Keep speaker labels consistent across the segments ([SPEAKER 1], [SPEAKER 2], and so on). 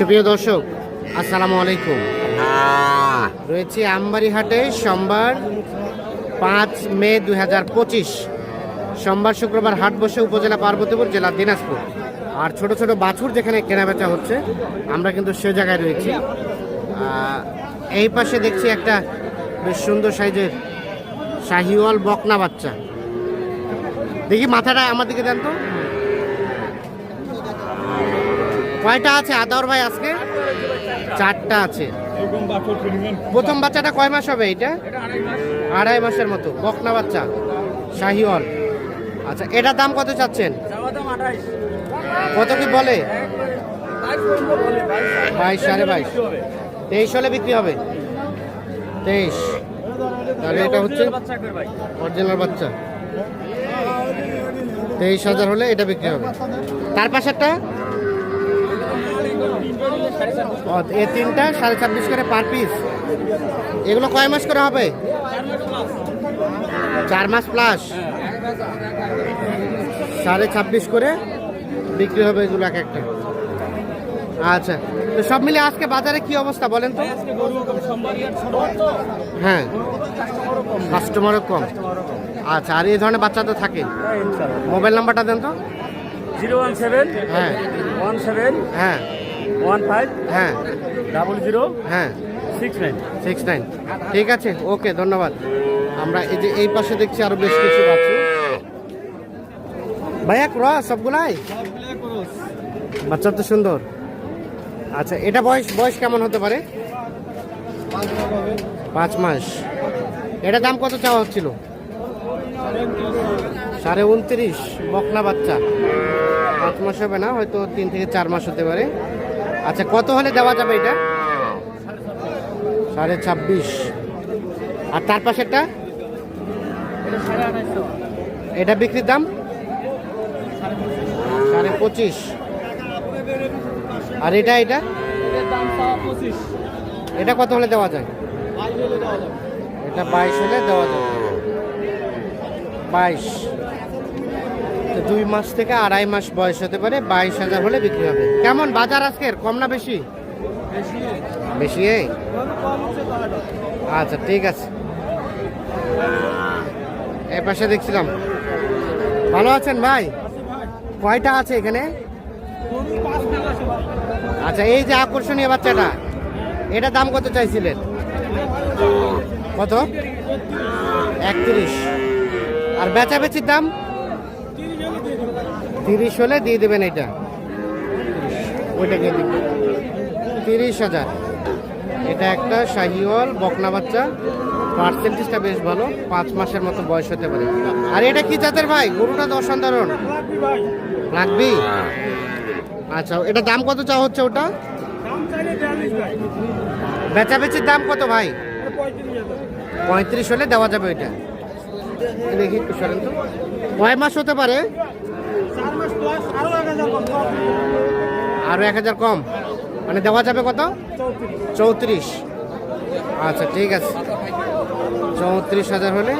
[SPEAKER 1] সুপ্রিয় দর্শক আসসালামু আলাইকুম। রয়েছে আমবাড়ি হাটে সোমবার পাঁচ মে দুই হাজার পঁচিশ। সোমবার শুক্রবার হাট বসে উপজেলা পার্বতীপুর জেলা দিনাজপুর। আর ছোট ছোট বাছুর যেখানে কেনাবেচা হচ্ছে আমরা কিন্তু সে জায়গায় রয়েছি। এই পাশে দেখছি একটা বেশ সুন্দর সাইজের শাহিওয়াল বকনা বাচ্চা। দেখি মাথাটা আমার দিকে দেন তো। কয়টা আছে আদার ভাই আজকে? চারটা আছে। প্রথম বাচ্চাটা কয় মাস হবে এটা আড়াই মাসের মতো। বকনা বাচ্চা। শাহিওয়াল। আচ্ছা এটার দাম কত চাচ্ছেন? কত কি বলে? বাইশ সাড়ে বাইশ। তেইশ হলে বিক্রি হবে? তেইশ। তাহলে এটা হচ্ছে অরিজিনাল বাচ্চা। তেইশ হাজার হলে এটা বিক্রি হবে। তার পাশেরটা? এ তিনটা সাড়ে ছাব্বিশ করে পার পিস এগুলো কয় মাস করে হবে? চার মাস প্লাস সাড়ে ছাব্বিশ করে বিক্রি হবে এগুলো এক একটা। আচ্ছা তো সব মিলে আজকে বাজারে কি অবস্থা বলেন তো? হ্যাঁ। কাস্টমারও কম। আচ্ছা আর এই ধরনের বাচ্চা তো থাকে। মোবাইল নাম্বারটা দেন তো।
[SPEAKER 2] জিরো ওয়ান সেভেন
[SPEAKER 1] হ্যাঁ।
[SPEAKER 2] ওয়ান সেভেন
[SPEAKER 1] হ্যাঁ।
[SPEAKER 2] ওয়ান ফাইভ
[SPEAKER 1] হ্যাঁ।
[SPEAKER 2] ডাবল জিরো
[SPEAKER 1] হ্যাঁ।
[SPEAKER 2] সিক্স নাইন
[SPEAKER 1] সিক্স নাইন ঠিক আছে? ওকে ধন্যবাদ। আমরা এই যে এই পাশে দেখছি আরও বেশ কিছু বাছুর ভাইয়া ক্রস সবগুলাই? বাচ্চা তো সুন্দর। আচ্ছা এটা বয়স বয়স কেমন হতে পারে? পাঁচ মাস। এটা দাম কত চাওয়া হচ্ছিল? সাড়ে উনত্রিশ। বকনা বাচ্চা। পাঁচ মাস হবে না হয়তো তিন থেকে চার মাস হতে পারে। আচ্ছা কত হলে দেওয়া যাবে এটা? সাড়ে ছাব্বিশ। আর তার পাশেরটা এটা বিক্রির দাম? সাড়ে পঁচিশ। আর এটা এটা? এটা কত হলে দেওয়া যায়? এটা বাইশ হলে দেওয়া যাবে। বাইশ। তো দুই মাস থেকে আড়াই মাস বয়স হতে পারে, বাইশ হাজার হলে বিক্রি হবে। কেমন বাজার আজকের? কম না বেশি? বেশি এই? আচ্ছা ঠিক আছে। এ পাশে দেখছিলাম। ভালো আছেন ভাই? কয়টা আছে এখানে? আচ্ছা এই যে আকর্ষণীয় বাচ্চাটা, এটা দাম কত চাইছিলেন? কত? একত্রিশ। আর বেচা বেচির দাম? তিরিশ হলে দিয়ে দেবেন এটা। ওইটাকে দিবেন। তিরিশ হাজার। এটা একটা শাহিওয়াল বকনা বাচ্চা। পার্সেন্টেজটা বেশ ভালো। পাঁচ মাসের মতো বয়স হতে পারে। আর এটা কি জাতের ভাই? গরুটা তো অসাধারণ। লাগবি? আচ্ছা এটা দাম কত চা হচ্ছে ওটা? বেচা বেচির দাম কত ভাই? পঁয়ত্রিশ হলে দেওয়া যাবে ওইটা দেখি কয় মাস হতে পারে? আরও এক হাজার কম? মানে দেওয়া যাবে কত? চৌত্রিশ। আচ্ছা ঠিক আছে। চৌত্রিশ হাজার হলে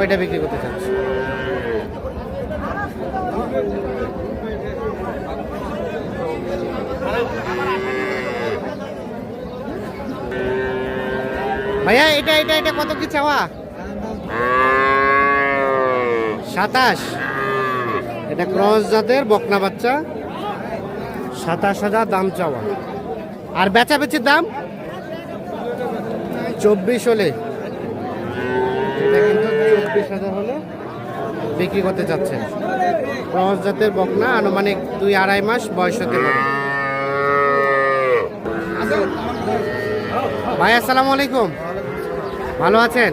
[SPEAKER 1] ওইটা বিক্রি করতে চাচ্ছি। ভাইয়া, এটা এটা এটা কত কি চাওয়া? সাতাশ। এটা ক্রস জাতের বকনা বাচ্চা। সাতাশ হাজার দাম চাওয়া। আর বেচা বেচির দাম? চব্বিশ হলে। চব্বিশ হাজার হলে বিক্রি করতে চাচ্ছেন। ক্রস জাতের বকনা, আনুমানিক দুই আড়াই মাস বয়স হতে পারে। ভাই, আসসালামু আলাইকুম। ভালো আছেন?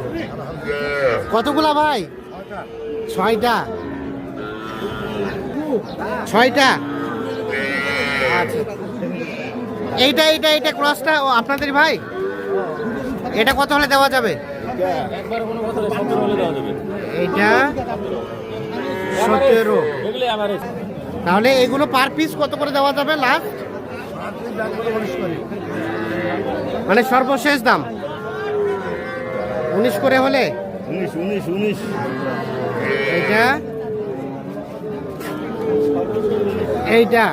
[SPEAKER 1] কতগুলা ভাই? ছয়টা। ছয়টা? আচ্ছা এইটা এইটা এইটা ক্রসটা ও আপনাদের ভাই? এটা কত হলে দেওয়া যাবে? এইটা সতেরো। তাহলে এগুলো পার পিস কত করে দেওয়া যাবে লাস্ট মানে সর্বশেষ দাম? উনিশ করে হলে?
[SPEAKER 2] উনিশ উনিশ উনিশ।
[SPEAKER 1] এইটা এইটা।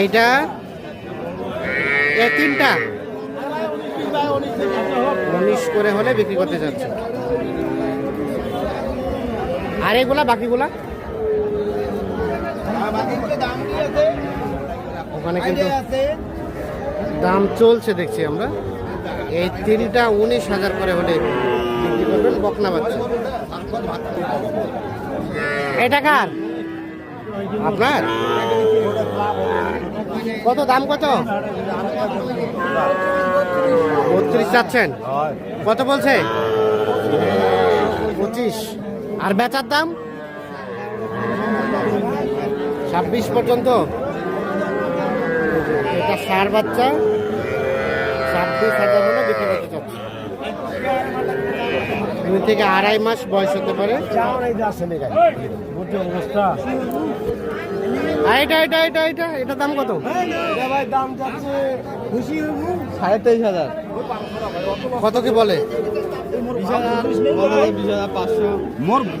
[SPEAKER 1] এইটা। এই তিনটা। উনিশ করে হলে বিক্রি করতে যাচ্ছে। আর এগুলা বাকিগুলা? ওখানে কিন্তু দাম চলছে দেখছি আমরা। এই তিনটা উনিশ হাজার করে হলে বকনা বাচ্চা এটা কার? আপনার? কত, দাম কত? বত্রিশ যাচ্ছেন কত বলছে? পঁচিশ। আর বেচার দাম? ছাব্বিশ পর্যন্ত। এটা সার বাচ্চা। ছাব্বিশ হাজার হলে বিক্রি করতে চাচ্ছি। দুই থেকে আড়াই মাস বয়স হতে পারে। এটা এটা এটা এটা এটা দাম কত?
[SPEAKER 3] সাড়ে তেইশ হাজার।
[SPEAKER 1] কত কি বলে?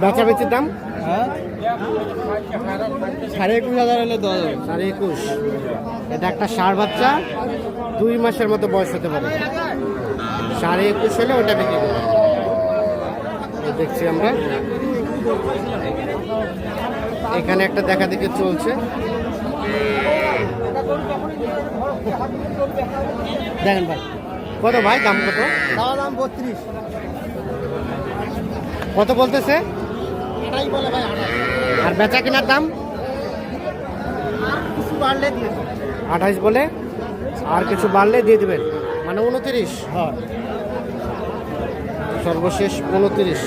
[SPEAKER 1] বেচা বেচির দাম?
[SPEAKER 3] হ্যাঁ? সাড়ে একুশ হাজার হলে দশ
[SPEAKER 1] সাড়ে একুশ। এটা একটা ষাঁড় বাচ্চা দুই মাসের মতো বয়স হতে পারে। সাড়ে একুশ হলে ওটা বিক্রি করব। দেখছি আমরা। এখানে একটা দেখা দেখে চলছে। দেখেন ভাই কত ভাই দাম কত?
[SPEAKER 3] দাম বত্রিশ।
[SPEAKER 1] কত বলতেছে? আর বেচা কেনার দাম? আঠাইশ বলে? আর কিছু বাড়লে দিয়ে দেবেন? মানে উনত্রিশ?
[SPEAKER 3] হ্যাঁ।
[SPEAKER 1] সর্বশেষ উনত্রিশ।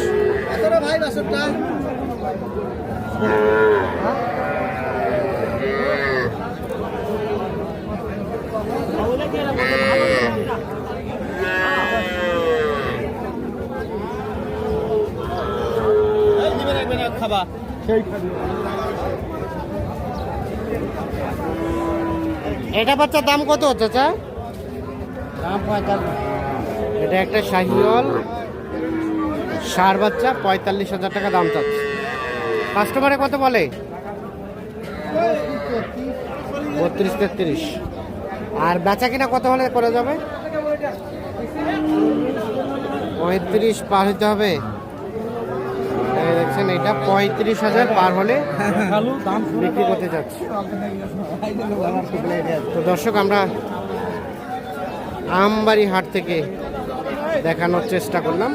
[SPEAKER 3] খাবা।
[SPEAKER 1] এটা বাচ্চার দাম কত চাচা?
[SPEAKER 3] দাম পঁয়তাল্লিশ।
[SPEAKER 1] এটা একটা শাহিওয়াল। সার বাচ্চা, পঁয়তাল্লিশ হাজার টাকা দাম চাচ্ছে। কাস্টমারে কত বলে? বত্রিশ তেত্রিশ। আর বেচা কিনা কত হলে করা যাবে? পঁয়ত্রিশ পার হতে হবে। দেখছেন, এটা পঁয়ত্রিশ হাজার পার হলে বিক্রি করতে যাচ্ছে। তো দর্শক, আমরা আমবাড়ি হাট থেকে দেখানোর চেষ্টা করলাম।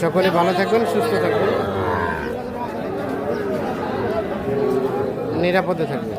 [SPEAKER 1] সকলে ভালো থাকবেন সুস্থ থাকুন। নিরাপদে থাকবেন